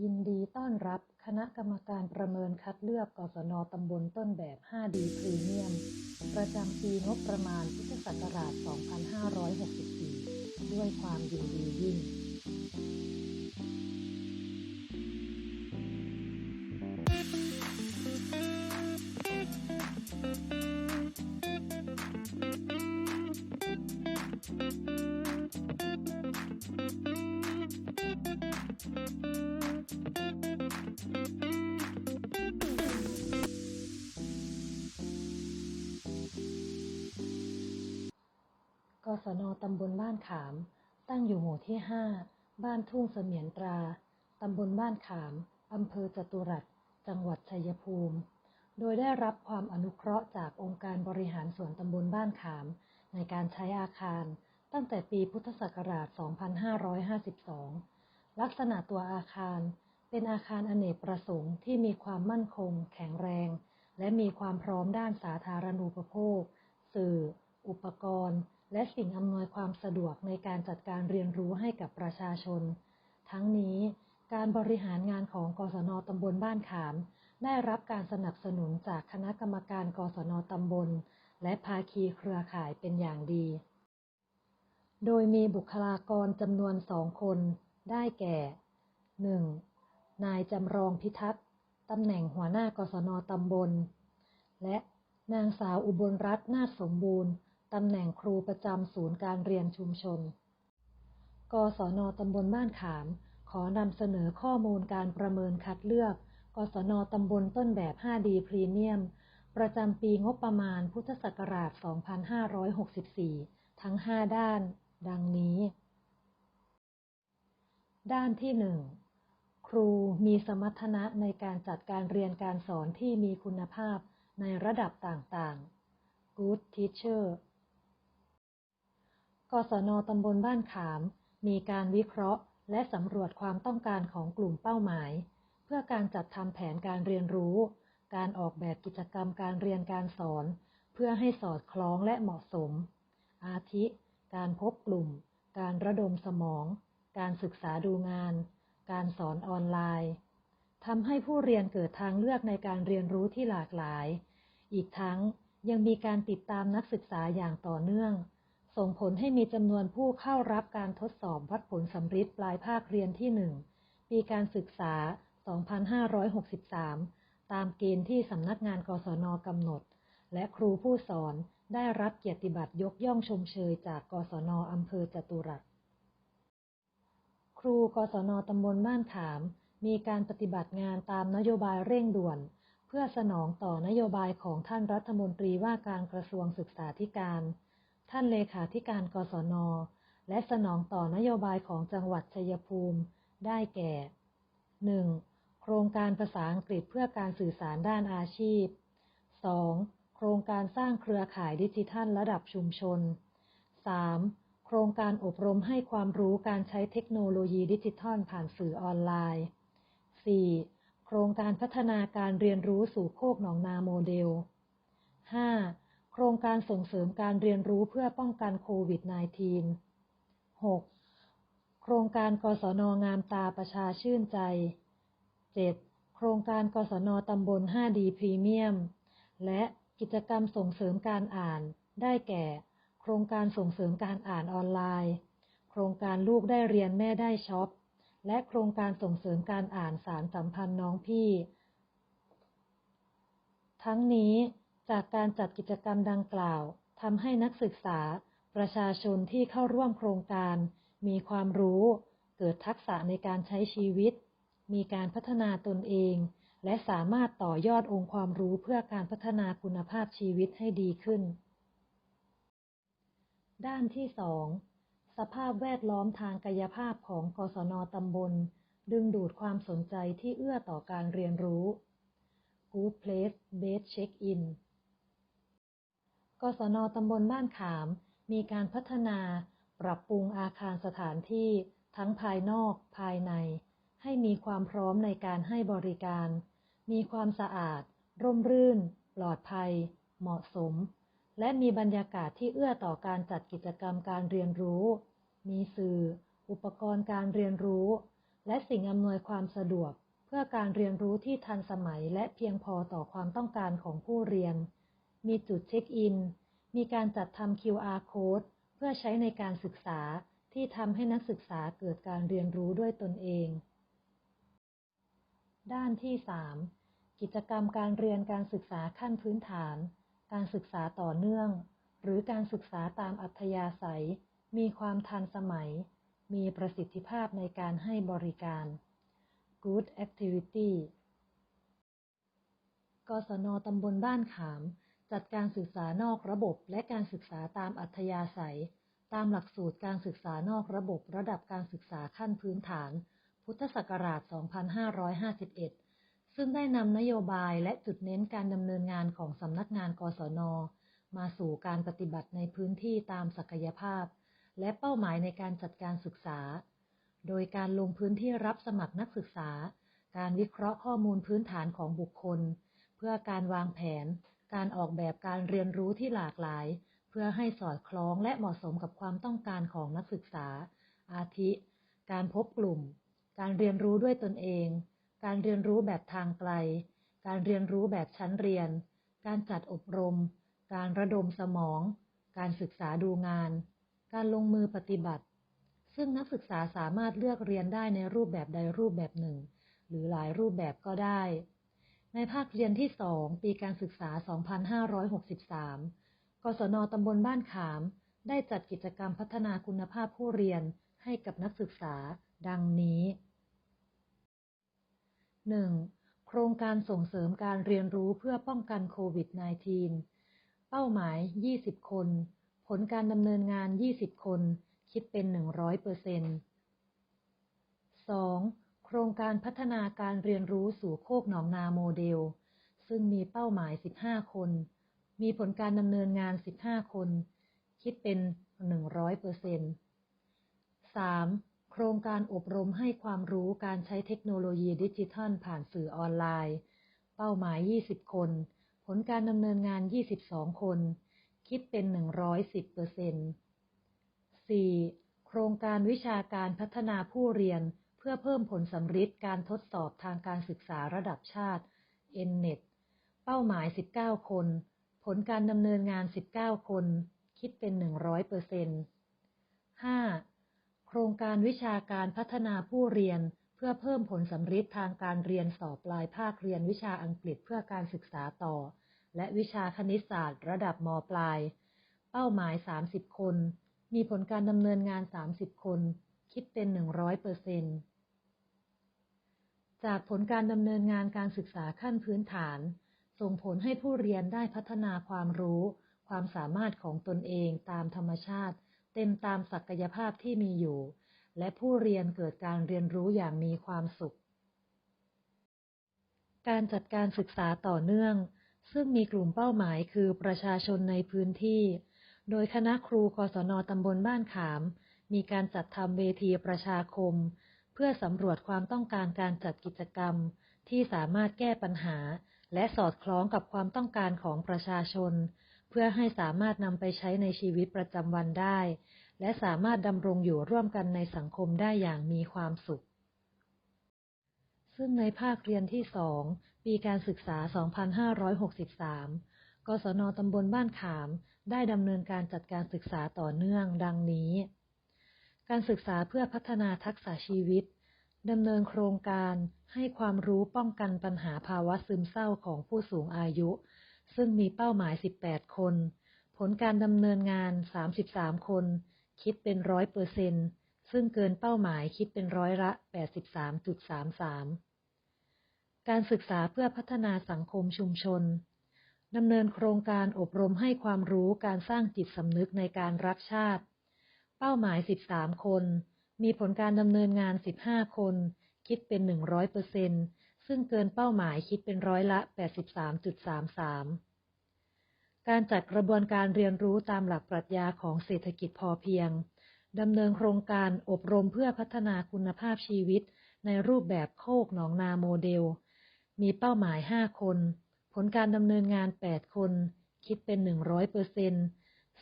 ยินดีต้อนรับคณะกรรมการประเมินคัดเลือกกศนตำบลต้นแบบ 5D พรีเมียม ประจำปีงบประมาณพุทธศักราช 2564 ด้วยความยินดียิ่ง กศนตำบลบ้านขาม ตั้งอยู่หมู่ที่ 5 บ้านทุ่งเสมียนตรา ตำบลบ้านขาม อำเภอจตุรัส จังหวัดชัยภูมิ โดยได้รับความอนุเคราะห์จากองค์การบริหารส่วนตำบลบ้านขาม ในการใช้อาคาร ตั้งแต่ปีพุทธศักราช 2552 ลักษณะตัวอาคาร เป็นอาคารอเนกประสงค์ที่มีความมั่นคง แข็งแรง และมีความพร้อมด้านสาธารณูปโภค สื่อ อุปกรณ์ และสิ่งอำนวยความสะดวกในการจัดการเรียนรู้ให้กับประชาชน ทั้งนี้การบริหารงานของกศนตำบลบ้านขาม ได้รับการสนับสนุนจากคณะกรรมการกศนตำบล และภาคีเครือข่ายเป็นอย่างดี โดยมีบุคลากรจำนวนสองคน ได้แก่ 1. นายจำรองพิทักษ์ตำแหน่งหัวหน้ากศนตำบล และนางสาวอุบลรัตน์นาถสมบูรณ์ ตำแหน่งครูประจำศูนย์การเรียนชุมชน กศนตำบลบ้านขาม ขอนำเสนอข้อมูลการประเมินคัดเลือก กศนตำบลต้นแบบ 5D พรีเมียม ประจำปีงบประมาณพุทธศักราช 2564 ทั้ง 5 ด้าน ดังนี้ ด้านที่ 1 ครูมีสมรรถนะในการจัดการเรียนการสอนที่มีคุณภาพในระดับต่างๆ Good Teacher กศนตำบลบ้านขาม มีการวิเคราะห์ และสำรวจความต้องการของกลุ่มเป้าหมาย เพื่อการจัดทำแผนการเรียนรู้ การออกแบบกิจกรรมการเรียนการสอน เพื่อให้สอดคล้องและเหมาะสม อาทิ การพบกลุ่ม การระดมสมอง การศึกษาดูงาน การสอนออนไลน์ทำให้ผู้เรียนเกิดทางเลือกในการเรียนรู้ที่หลากหลาย อีกทั้งยังมีการติดตามนักศึกษาอย่างต่อเนื่อง ส่งผลให้มีจำนวนผู้เข้ารับการทดสอบวัดผลสำริดปลายภาคเรียนที่ 1 ปีการศึกษา 2563 ตามเกณฑ์ที่สำนักงานกศนกำหนด และครูผู้สอนได้รับเกียรติบัตรยกย่องชมเชยจากกศนอำเภอจตุรัส ครูกศนตำบลบ้านขาม มีการปฏิบัติงานตามนโยบายเร่งด่วน เพื่อสนองต่อนโยบายของท่านรัฐมนตรีว่าการกระทรวงศึกษาธิการ ท่านเลขาธิการกศน และสนองต่อนโยบายของจังหวัดชัยภูมิ ได้แก่ 1. โครงการภาษาอังกฤษเพื่อการสื่อสารด้านอาชีพ 2. โครงการสร้างเครือข่ายดิจิทัลระดับชุมชน 3. โครงการอบรมให้ความรู้การใช้เทคโนโลยีดิจิทัลผ่านสื่อออนไลน์ 4. โครงการพัฒนาการเรียนรู้สู่โคกหนองนาโมเดล 5. โครงการส่งเสริมการเรียนรู้เพื่อป้องกันโควิด -19 6. โครงการกศนงามตาประชาชื่นใจ 7. โครงการกศนตำบล 5D พรีเมียม และกิจกรรมส่งเสริมการอ่าน ได้แก่ โครงการส่งเสริมการอ่านออนไลน์ โครงการลูกได้เรียนแม่ได้ช็อป และโครงการส่งเสริมการอ่านสารสัมพันธ์น้องพี่ ทั้งนี้ จากการจัดกิจกรรมดังกล่าวทำให้นักศึกษา ประชาชนที่เข้าร่วมโครงการ มีความรู้ เกิดทักษะในการใช้ชีวิต มีการพัฒนาตนเอง และสามารถต่อยอดองค์ความรู้เพื่อการพัฒนาคุณภาพชีวิตให้ดีขึ้น ด้านที่ 2 สภาพแวดล้อมทางกายภาพของกศนตำบล ดึงดูดความสนใจที่เอื้อต่อการเรียนรู้ Good Place Base Check-in กศนตำบลบ้านขาม มีการพัฒนา ปรับปรุงอาคารสถานที่ทั้งภายนอกภายใน ให้มีความพร้อมในการให้บริการ มีความสะอาด ร่มรื่น ปลอดภัย เหมาะสม และมีบรรยากาศที่เอื้อต่อการจัดกิจกรรมการเรียนรู้ มีสื่อ อุปกรณ์การเรียนรู้ และสิ่งอำนวยความสะดวก เพื่อการเรียนรู้ที่ทันสมัยและเพียงพอต่อความต้องการของผู้เรียน มีจุดเช็คอิน มีการจัดทำ QR code เพื่อใช้ในการศึกษาที่ทำให้นักศึกษาเกิดการเรียนรู้ด้วยตนเอง ด้านที่ 3 กิจกรรมการเรียนการศึกษาขั้นพื้นฐาน การศึกษาต่อเนื่อง หรือการศึกษาตามอัธยาศัย มีความทันสมัย มีประสิทธิภาพในการให้บริการ Good Activity กศนตำบลบ้านขาม จัดการศึกษานอกระบบและการศึกษาตามอัธยาศัย ตามหลักสูตรการศึกษานอกระบบระดับการศึกษาขั้นพื้นฐาน พุทธศักราช 2551 ซึ่งได้นำนโยบายและจุดเน้นการดำเนินงานของสำนักงานกศน มาสู่การปฏิบัติในพื้นที่ตามศักยภาพ และเป้าหมายในการจัดการศึกษา โดยการลงพื้นที่รับสมัครนักศึกษา การวิเคราะห์ข้อมูลพื้นฐานของบุคคล เพื่อการวางแผน การออกแบบการเรียนรู้ที่หลากหลาย เพื่อให้สอดคล้องและเหมาะสมกับความต้องการของนักศึกษา อาทิ การพบกลุ่ม การเรียนรู้ด้วยตนเอง การเรียนรู้แบบทางไกล การเรียนรู้แบบชั้นเรียน การจัดอบรม การระดมสมอง การศึกษาดูงาน การลงมือปฏิบัติ ซึ่งนักศึกษาสามารถเลือกเรียนได้ในรูปแบบใดรูปแบบหนึ่ง หรือหลายรูปแบบก็ได้ ในภาคเรียนที่ 2 ปีการศึกษา 2563 กศนตำบลบ้านขาม ได้จัดกิจกรรมพัฒนาคุณภาพผู้เรียนให้กับนักศึกษา ดังนี้ 1. โครงการส่งเสริมการเรียนรู้เพื่อป้องกันโควิด -19 เป้าหมาย 20 คน ผลการดำเนินงาน 20 คน คิดเป็น 100เปอร์เซ็นต์ 2. โครงการพัฒนาการเรียนรู้สู่โคกหนองนาโมเดล ซึ่งมีเป้าหมาย 15 คน มีผลการดำเนินงาน 15 คน คิดเป็น 100เปอร์เซ็นต์ 3. โครงการอบรมให้ความรู้การใช้เทคโนโลยีดิจิทัลผ่านสื่อออนไลน์ เป้าหมาย 20 คน ผลการดำเนินงาน 22 คน คิดเป็น 110เปอร์เซ็นต์ 4. โครงการวิชาการพัฒนาผู้เรียน พื่อเพิ่มผลสำฤทธิ์การทดสอบทางการศึกษาระดับชาติ NNET เป้าหมาย 19 คน ผลการดำเนินงาน 19 คน คิดเป็น 100เปอร์เซ็นต์ 5. โครงการวิชาการพัฒนาผู้เรียนเพื่อเพิ่มผลสำฤทธิ์ทางการเรียนสอบปลายภาคเรียนวิชาอังกฤษเพื่อการศึกษาต่อ และวิชาคณิตศาสตร์ระดับมปลาย เป้าหมาย 30 คน มีผลการดำเนินงาน 30 คน คิดเป็น 100เปอร์เซ็นต์ จากผลการดำเนินงานการศึกษาขั้นพื้นฐาน ส่งผลให้ผู้เรียนได้พัฒนาความรู้ ความสามารถของตนเองตามธรรมชาติ เต็มตามศักยภาพที่มีอยู่ และผู้เรียนเกิดการเรียนรู้อย่างมีความสุข การจัดการศึกษาต่อเนื่อง ซึ่งมีกลุ่มเป้าหมายคือประชาชนในพื้นที่ โดยคณะครูกศนตำบลบ้านขาม มีการจัดทำเวทีประชาคม เพื่อสำรวจความต้องการการจัดกิจกรรม ที่สามารถแก้ปัญหา และสอดคล้องกับความต้องการของประชาชน เพื่อให้สามารถนำไปใช้ในชีวิตประจำวันได้ และสามารถดำรงอยู่ร่วมกันในสังคมได้อย่างมีความสุข ซึ่งในภาคเรียนที่2ปีการศึกษา 2563 กศนตำบลบ้านขามได้ดำเนินการจัดการศึกษาต่อเนื่องดังนี้ การศึกษาเพื่อพัฒนาทักษะชีวิต ดำเนินโครงการให้ความรู้ป้องกันปัญหาภาวะซึมเศร้าของผู้สูงอายุ ซึ่งมีเป้าหมาย 18 คน ผลการดำเนินงาน 33 คน คิดเป็นร้อยเปอร์เซ็นต์ซึ่งเกินเป้าหมายคิดเป็นร้อยละ 83.33 การศึกษาเพื่อพัฒนาสังคมชุมชนดำเนินโครงการอบรมให้ความรู้การสร้างจิตสำนึกในการรักชาติ เป้าหมาย 13 คน มีผลการดำเนินงาน 15 คน คิดเป็น 100เปอร์เซ็นต์ซึ่งเกินเป้าหมายคิดเป็นร้อยละ 83.33 การจัดกระบวนการเรียนรู้ตามหลักปรัชญาของเศรษฐกิจพอเพียง ดำเนินโครงการอบรมเพื่อพัฒนาคุณภาพชีวิต ในรูปแบบโคกหนองนาโมเดล มีเป้าหมาย 5 คน ผลการดำเนินงาน 8 คน คิดเป็น 100เปอร์เซ็นต์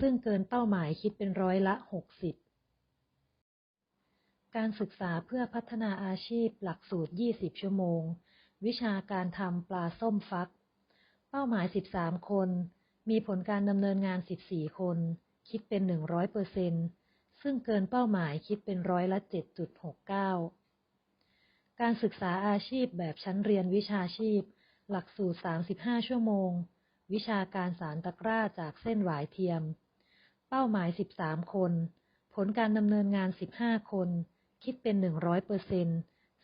ซึ่งเกินเป้าหมายคิดเป็นร้อยละ60การศึกษาเพื่อพัฒนาอาชีพหลักสูตร 20 ชั่วโมง วิชาการทำปลาส้มฟัก เป้าหมาย 13 คน มีผลการดำเนินงาน 14 คน คิดเป็น 100เปอร์เซ็นซึ่งเกินเป้าหมายคิดเป็นร้อยละ 7.69 การศึกษาอาชีพแบบชั้นเรียนวิชาชีพ หลักสูตร 35 ชั่วโมง วิชาการสารตะกร้าจากเส้นหวายเทียม เป้าหมาย 13 คน ผลการดำเนินงาน 15 คน คิดเป็น 100เปอร์เซ็น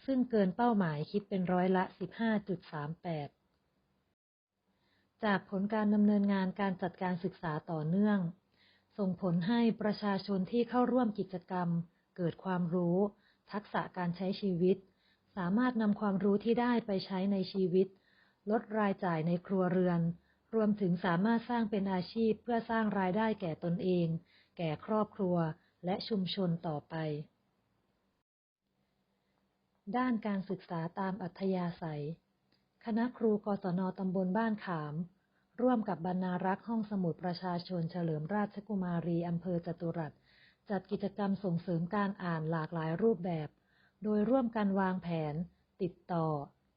ซึ่งเกินเป้าหมายคิดเป็นร้อยละ 15.38 จากผลการดำเนินงานการจัดการศึกษาต่อเนื่อง ส่งผลให้ประชาชนที่เข้าร่วมกิจกรรม เกิดความรู้ ทักษะการใช้ชีวิต สามารถนำความรู้ที่ได้ไปใช้ในชีวิต ลดรายจ่ายในครัวเรือน รวมถึงสามารถสร้างเป็นอาชีพเพื่อสร้างรายได้แก่ตนเอง แก่ครอบครัว และชุมชนต่อไป ด้านการศึกษาตามอัธยาศัย คณะครูกศนตำบลบ้านขาม ร่วมกับบรรณารักษ์ห้องสมุดประชาชนเฉลิมราชกุมารีอำเภอจตุรัสจัดกิจกรรมส่งเสริมการอ่านหลากหลายรูปแบบ โดยร่วมกันวางแผน ติดต่อ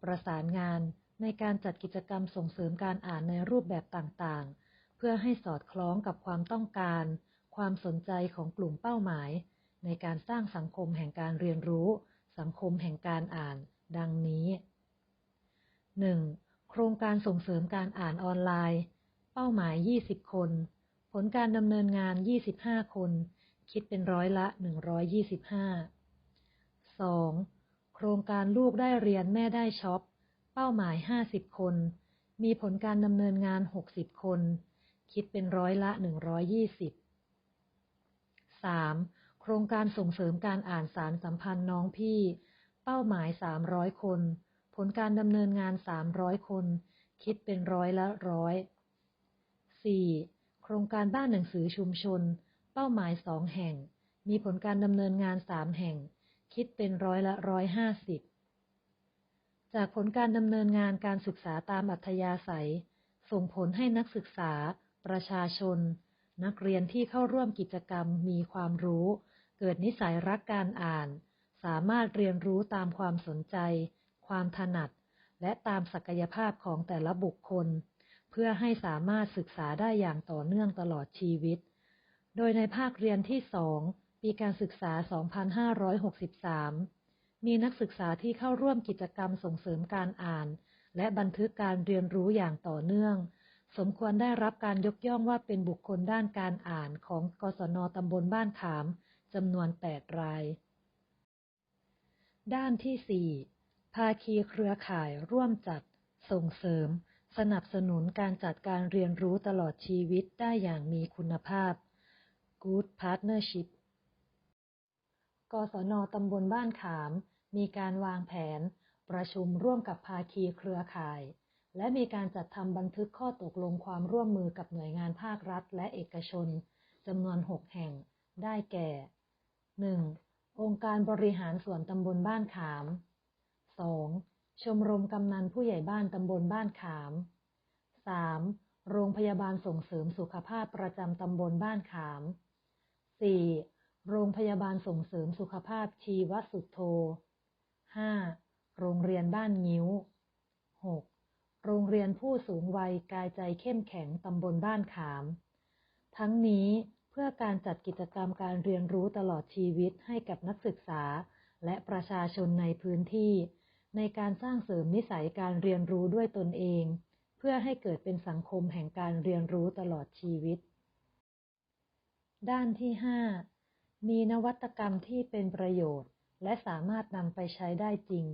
ประสานงาน ในการจัดกิจกรรมส่งเสริมการอ่านในรูปแบบต่างๆ เพื่อให้สอดคล้องกับความต้องการ ความสนใจของกลุ่มเป้าหมาย ในการสร้างสังคมแห่งการเรียนรู้ สังคมแห่งการอ่าน ดังนี้ 1. โครงการส่งเสริมการอ่านออนไลน์ เป้าหมาย 20 คน ผลการดำเนินงาน 25 คน คิดเป็นร้อยละ 125 2. โครงการลูกได้เรียนแม่ได้ช็อป เป้าหมาย 50 คน มีผลการดำเนินงาน 60 คน คิดเป็นร้อยละ 120 3. โครงการส่งเสริมการอ่านสารสัมพันธ์น้องพี่ เป้าหมาย 300 คน ผลการดำเนินงาน 300 คน คิดเป็นร้อยละร้อย 4. โครงการบ้านหนังสือชุมชน เป้าหมาย 2 แห่ง มีผลการดำเนินงาน 3 แห่ง คิดเป็นร้อยละร้อยห้าสิบ จากผลการดำเนินงานการศึกษาตามอัธยาศัย ส่งผลให้นักศึกษา ประชาชน นักเรียนที่เข้าร่วมกิจกรรมมีความรู้ เกิดนิสัยรักการอ่าน สามารถเรียนรู้ตามความสนใจ ความถนัด และตามศักยภาพของแต่ละบุคคล เพื่อให้สามารถศึกษาได้อย่างต่อเนื่องตลอดชีวิต โดยในภาคเรียนที่สองปีการศึกษา 2563 มีนักศึกษาที่เข้าร่วมกิจกรรมส่งเสริมการอ่าน และบันทึกการเรียนรู้อย่างต่อเนื่อง สมควรได้รับการยกย่องว่าเป็นบุคคลด้านการอ่านของกศนตำบลบ้านขามจำนวน 8 ราย ด้านที่ 4 ภาคีเครือข่ายร่วมจัด ส่งเสริม สนับสนุนการจัดการเรียนรู้ตลอดชีวิตได้อย่างมีคุณภาพ Good Partnership กศนตำบลบ้านขาม มีการวางแผน ประชุมร่วมกับภาคีเครือข่าย และมีการจัดทำบันทึกข้อตกลงความร่วมมือกับหน่วยงานภาครัฐและเอกชนจำนวน 6 แห่ง ได้แก่ 1. องค์การบริหารส่วนตำบลบ้านขาม 2. ชมรมกำนันผู้ใหญ่บ้านตำบลบ้านขาม 3. โรงพยาบาลส่งเสริมสุขภาพประจำตำบลบ้านขาม 4. โรงพยาบาลส่งเสริมสุขภาพชีวสุทโธ 5. โรงเรียนบ้านงิ้ว 6. โรงเรียนผู้สูงวัยกายใจเข้มแข็งตำบลบ้านขาม ทั้งนี้เพื่อการจัดกิจกรรมการเรียนรู้ตลอดชีวิตให้กับนักศึกษา และประชาชนในพื้นที่ ในการสร้างเสริมนิสัยการเรียนรู้ด้วยตนเอง เพื่อให้เกิดเป็นสังคมแห่งการเรียนรู้ตลอดชีวิต ด้านที่ 5 มีนวัตกรรมที่เป็นประโยชน์ และสามารถนำไปใช้ได้จริง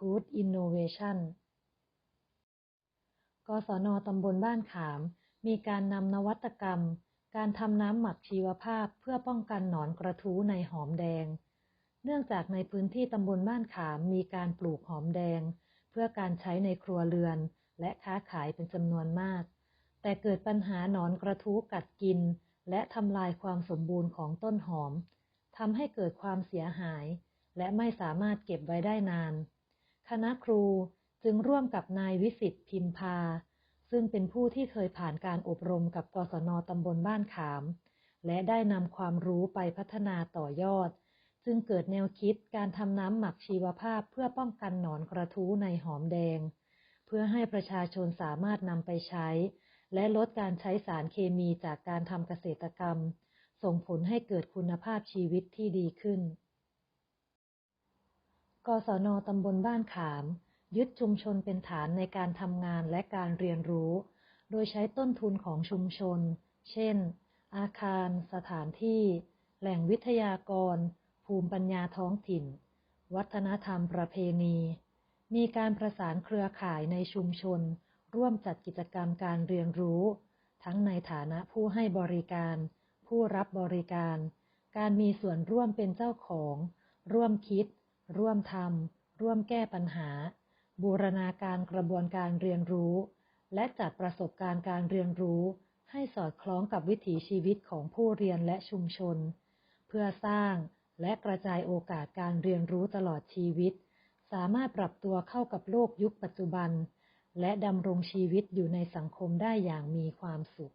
Good Innovation กศนตำบลบ้านขาม มีการนำนวัตกรรม การทำน้ำหมักชีวภาพเพื่อป้องกันหนอนกระทู้ในหอมแดง เนื่องจากในพื้นที่ตำบลบ้านขามมีการปลูกหอมแดง เพื่อการใช้ในครัวเรือน และค้าขายเป็นจำนวนมาก แต่เกิดปัญหาหนอนกระทู้กัดกิน และทำลายความสมบูรณ์ของต้นหอม ทำให้เกิดความเสียหาย และไม่สามารถเก็บไว้ได้นาน คณะครูจึงร่วมกับนายวิสิตพิมพา ซึ่งเป็นผู้ที่เคยผ่านการอบรมกับกศนตำบลบ้านขาม และได้นำความรู้ไปพัฒนาต่อยอด จึงเกิดแนวคิดการทำน้ำหมักชีวภาพเพื่อป้องกันหนอนกระทู้ในหอมแดง เพื่อให้ประชาชนสามารถนำไปใช้ และลดการใช้สารเคมีจากการทำเกษตรกรรม ส่งผลให้เกิดคุณภาพชีวิตที่ดีขึ้น กศนตำบลบ้านขาม ยึดชุมชนเป็นฐานในการทำงานและการเรียนรู้ โดยใช้ต้นทุนของชุมชน เช่น อาคาร สถานที่ แหล่งวิทยากร ภูมิปัญญาท้องถิ่น วัฒนธรรมประเพณี มีการประสานเครือข่ายในชุมชน ร่วมจัดกิจกรรมการเรียนรู้ ทั้งในฐานะผู้ให้บริการ ผู้รับบริการ การมีส่วนร่วมเป็นเจ้าของ ร่วมคิด ร่วมทำ ร่วมแก้ปัญหา บูรณาการกระบวนการเรียนรู้ และจัดประสบการณ์การเรียนรู้ ให้สอดคล้องกับวิถีชีวิตของผู้เรียนและชุมชน เพื่อสร้างและกระจายโอกาสการเรียนรู้ตลอดชีวิต สามารถปรับตัวเข้ากับโลกยุคปัจจุบัน และดำรงชีวิตอยู่ในสังคมได้อย่างมีความสุข